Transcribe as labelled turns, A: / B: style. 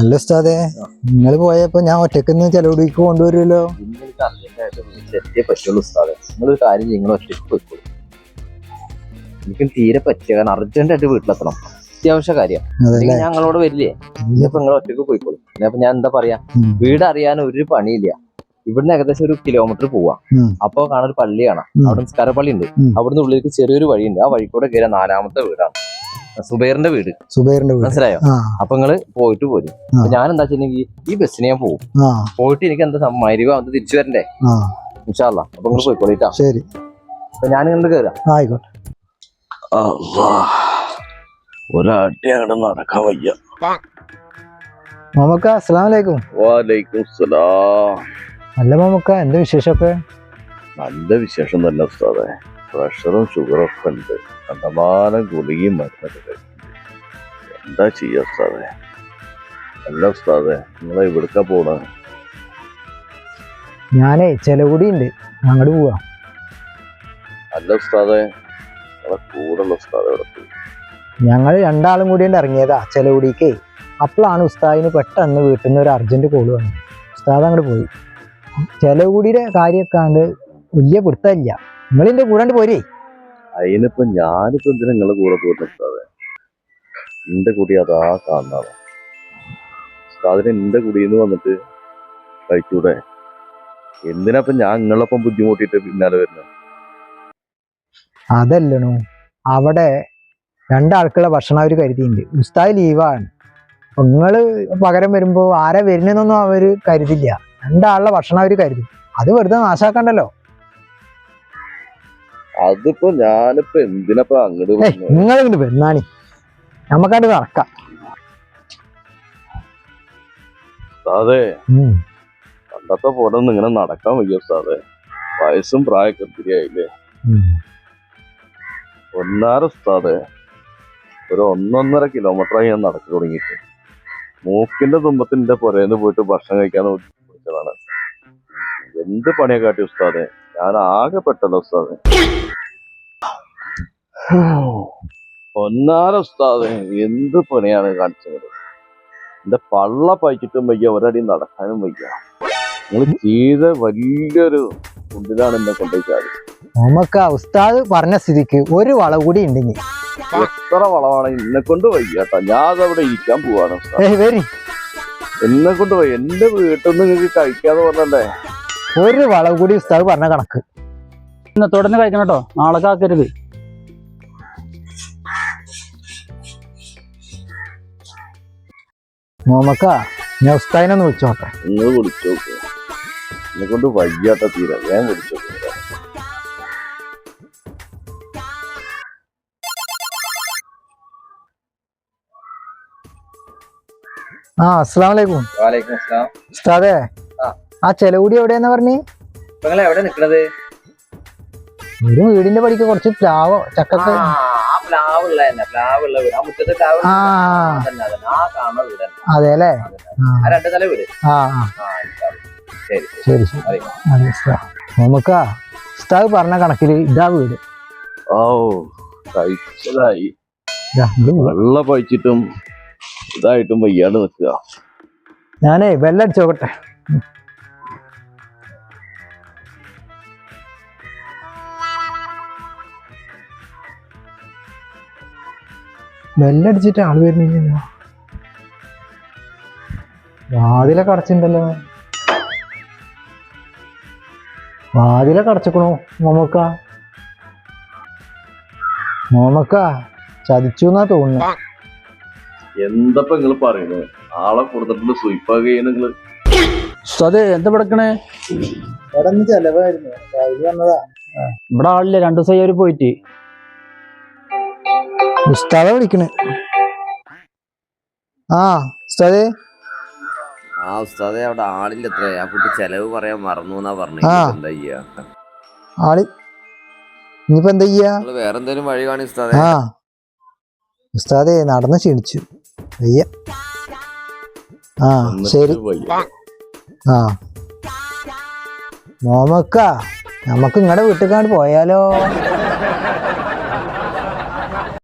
A: അല്ല ഉസ്താദേ നിങ്ങൾ പോയപ്പോ ഞാൻ ഒറ്റക്കുന്ന് ചെലവിടേക്ക് കൊണ്ടുവരുമല്ലോ?
B: വീട്ടിലെത്തിയേ പറ്റുള്ളൂ ഉസ്താദെ നിങ്ങളൊരു കാര്യം നിങ്ങൾ ഒറ്റയ്ക്ക് പോയിക്കോളൂ എനിക്ക് തീരെ പറ്റിയ കാരണം അർജന്റായിട്ട് വീട്ടിലെത്തണം. അത്യാവശ്യ കാര്യം. ഞങ്ങളോട് വരില്ലേ? ഇനിയിപ്പോ നിങ്ങൾ ഒറ്റയ്ക്ക് പോയിക്കോളൂ. ഇനിയിപ്പോ ഞാൻ എന്താ പറയാ? വീട് അറിയാൻ ഒരു പണിയില്ല. ഇവിടുന്ന് ഏകദേശം ഒരു കിലോമീറ്റർ പോവാ. അപ്പൊ കാണാൻ ഒരു
A: പള്ളിയാണ്.
B: അവിടെ നിസ്കാര പള്ളി ഉണ്ട്. അവിടുന്ന് ഉള്ളിലേക്ക് ചെറിയൊരു വഴിയുണ്ട്. ആ വഴിക്കൂടെ കൂടെ കയറിയ നാലാമത്തെ വീടാണ്. സുബൈറിന്റെ വീട്.
A: സുബൈറിന്റെ വീട്.
B: മനസ്സിലായോ? അപ്പൊ നിങ്ങൾ പോയിട്ട് പോരും. ഞാൻ എന്താ വെച്ചിട്ടുണ്ടെങ്കിൽ ഈ ബസ്സിന് ഞാൻ പോകും പോയിട്ട് എനിക്ക് എന്താ മരുവ അത് തിരിച്ചു വരണ്ടേ? ഇൻഷാല്ല അപ്പൊ നിങ്ങൾ പോയിക്കോളിട്ടാ
A: ശരി.
B: അപ്പൊ ഞാൻ ഇങ്ങനെ കയറാം
A: ആയിക്കോട്ടെ.
C: ഒരാട്ടിയാണ് അങ്ങോട്ട് നടക്കാൻ വയ്യ.
A: മമ്മക്ക അസ്സലാമലൈക്കും. വാലൈക്കും
C: സലാം
A: അല്ല മമ്മക്ക എന്താ വിശേഷമൊക്കെ
C: നല്ല വിശേഷം തന്നെ ഉസ്താദെ. പ്രഷറും ഷുഗറൊക്കെ ഉണ്ട്. കണ്ടമാനം ഗുളികയും മരുന്നൊക്കെ എന്താ ചെയ്യാ ഉസ്താദേ? അല്ല ഉസ്താദേ നിങ്ങളെ ഇവിടുക്ക പോണ?
A: ഞാനേ ചെലവുടി ഉണ്ട് അങ്ങോട്ട് പോവാ.
C: അല്ല ഉസ്താദേ നിങ്ങളെ കൂടെയുള്ള ഉസ്താദേ പോയി?
A: ഞങ്ങൾ രണ്ടാളും കൂടി ഇറങ്ങിയതാ ചെലവുടിക്ക് അപ്പോഴാണ് ഉസ്താദിന് പെട്ടെന്ന് വീട്ടിൽ നിന്ന് ഒരു അർജന്റ് കോൾ വന്നത്. ഉസ്താദ് അങ്ങോട്ട് പോയി. ചെലവുടിയുടെ കാര്യമൊക്കെ ആണ്ട് വലിയ പിടുത്തമില്ല. നിങ്ങളിന്റെ കൂടെ പോരേ.
C: അതിനിപ്പോ ഞാനിപ്പോ എന്തിനാ നിങ്ങളെ കൂടെ പോയിട്ട് എന്റെ കുടി അതാ കാണാതെ ഉസ്താദിന് എന്റെ കുടിയിൽ വന്നിട്ട് കഴിച്ചൂടെ? എന്തിനാ ഞാൻ നിങ്ങളൊപ്പം ബുദ്ധിമുട്ടിട്ട് പിന്നാലെ വരുന്നത്?
A: അതല്ലണു. അവിടെ രണ്ടാൾക്കുള്ള ഭക്ഷണം അവർ കരുതിയിട്ടുണ്ട് ഉസ്താദ് ലീവാണ്. നിങ്ങൾ നിങ്ങൾ പകരം വരുമ്പോ ആരാ വരുന്നതെന്നൊന്നും അവർ കരുതില്ല. രണ്ടാളുടെ ഭക്ഷണം അവർ കരുതി. അത് വെറുതെ നാശാക്കണ്ടല്ലോ.
C: അതിപ്പോ ഞാനിപ്പോ എന്തിനപ്പോ അങ്ങോട്ട്
A: ഇങ്ങോട്ട് വരുന്നാണി നമുക്കത് നടക്കാം. ഉം.
C: പണ്ടത്തെ പോലെ ഒന്നും ഇങ്ങനെ നടക്കാൻ വയ്യ സാറേ. വയസ്സും പ്രായമൊക്കെ
A: ഒത്തിരിയായില്ലേ
C: ഒന്നാറ് സ്ഥാതെ ഒരു ഒന്നൊന്നര കിലോമീറ്ററായി ഞാൻ നടക്കി തുടങ്ങിയിട്ട്. മൂക്കിന്റെ തുമ്പത്തിന്റെ പുരേന്ന് പോയിട്ട് ഭക്ഷണം കഴിക്കാൻ വിളിച്ചതാണ് എന്ത് പണിയെ കാട്ടി ഉസ്താദെ? ഞാൻ ആകെ പെട്ടല്ലോ ഉസ്താദെ. ഒന്നാര ഉസ്താദ് എന്ത് പണിയാണ് കാണിച്ചത്? എന്റെ പള്ള പയച്ചിട്ടും വയ്യ ഒരടി നടക്കാനും വയ്യ. നിങ്ങൾ ചെയ്ത വലിയൊരു കുണ്ടിലാണ് എന്നെ കൊണ്ടുപോയി
A: നമുക്ക് ആ ഉസ്താദ് പറഞ്ഞ സ്ഥിതിക്ക് ഒരു വള കൂടി ഉണ്ടെങ്കിൽ
C: എത്ര വളമാണ് എന്നെ കൊണ്ട് വയ്യാട്ടാ. ഞാൻ അതവിടെ ഇരിക്കാൻ പോവാണ് എന്നെ കൊണ്ട് വയ്യ. എന്റെ വീട്ടിൽ നിന്ന് നിങ്ങൾക്ക് കഴിക്കാതെ പറഞ്ഞല്ലേ?
A: ഒരു വളം കൂടി ഉസ്താവ് പറഞ്ഞ കണക്ക്.
D: ഇന്ന് തുടർന്ന് കഴിക്കണം കേട്ടോ. നാളെ കാക്കരുത്.
A: മോമക്ക ഞാൻ ഉസ്താദിനെ ഒന്ന് വിളിച്ചോട്ടെ.
C: നിങ്ങൾ വിളിച്ചു എന്നെ കൊണ്ട് വയ്യാട്ട തീരെ. ഞാൻ വിളിച്ചു.
A: ആ അസ്സാം വലൈക്കും
B: വാലേക്കും അസ്സലാം.
A: ഉസ്താദേ
B: ആ.
A: ചെലവുടി എവിടെയെന്ന് പറഞ്ഞു?
B: നിങ്ങൾ എവിടെ നിക്കണത്?
A: ഒരു വീടിന്റെ പടിക്ക് കുറച്ച് പ്ലാവോ ചക്കൊക്കെ?
B: ആ തന്നെ വീട്. ആ മുറ്റത്ത് പ്ലാവ്
A: ആ
B: അതന്നെ അതന്നെ ആ കാണുന്ന വീട് തന്നെ.
A: അതെ അല്ലേ? ആ
B: ആ രണ്ട് വീട്.
A: ആ ആ,
B: ആ ഇൻഷാ ശരി
A: ശരി. ശരി
B: അതെ.
A: അതെ ഉസ്താദ്. നോമക്ക ഉസ്താദ് പറഞ്ഞ കണക്കിൽ ഇതാ വീട്.
C: ഓ കഴിച്ചതായി.
A: ഇതാ ഇത് വീട്.
C: വെള്ള പഴിച്ചിട്ടും ഇതായിട്ടും വയ്യാണ്ട് നിൽക്കുക.
A: ഞാനേ ബെല്ലടിച്ചോക്കട്ടെ ബെല്ലടിച്ചിട്ട് ആൾ വരുന്നില്ലല്ലോ വാതിലൊക്കെ അടച്ചിട്ടുണ്ടല്ലോ. വാതിലൊക്കെ അടച്ചക്കണോ മോമക്ക? മോമക്ക ചതിച്ചു എന്നാ തോന്നുന്നു.
C: എന്തപ്പോ നിങ്ങൾ പറയുന്നത് ആളെ കൊടുത്തിട്ടുണ്ട് സുയിപ്പാകെ നിങ്ങൾ.
D: എന്താ പിടക്കണേ
A: ഇവിടെ ഒന്ന് ചെലവായിരുന്നു. രാവിലെ വന്നതാ.
D: ഇവിടെ ആളില്ല. രണ്ടു ദിവസമായി അവർ പോയിട്ട്.
A: ഉസ്താദ വിളിക്കണ്. ആ ഉസ്താദേ.
E: ആ ഉസ്താദെ അവിടെ ആളില്ല എത്ര ആ കുട്ടി ചെലവ് പറയാൻ മറന്നു എന്നാ പറഞ്ഞു.
A: ആ.
E: എന്താ ചെയ്യാ?
A: ആൾ ഇനിയിപ്പോ എന്താ ചെയ്യാ?
E: നിങ്ങൾ വേറെ എന്തേലും വഴി കാണി ഉസ്താദെ.
A: ആ. ഉസ്താദേ നടന്ന് ക്ഷീണിച്ചു. വയ്യ. ആ ശരി.
C: വയ്യ.
A: ആ. മോമക്ക നമുക്ക് ഇങ്ങടെ വീട്ടിൽ പോയാലോ?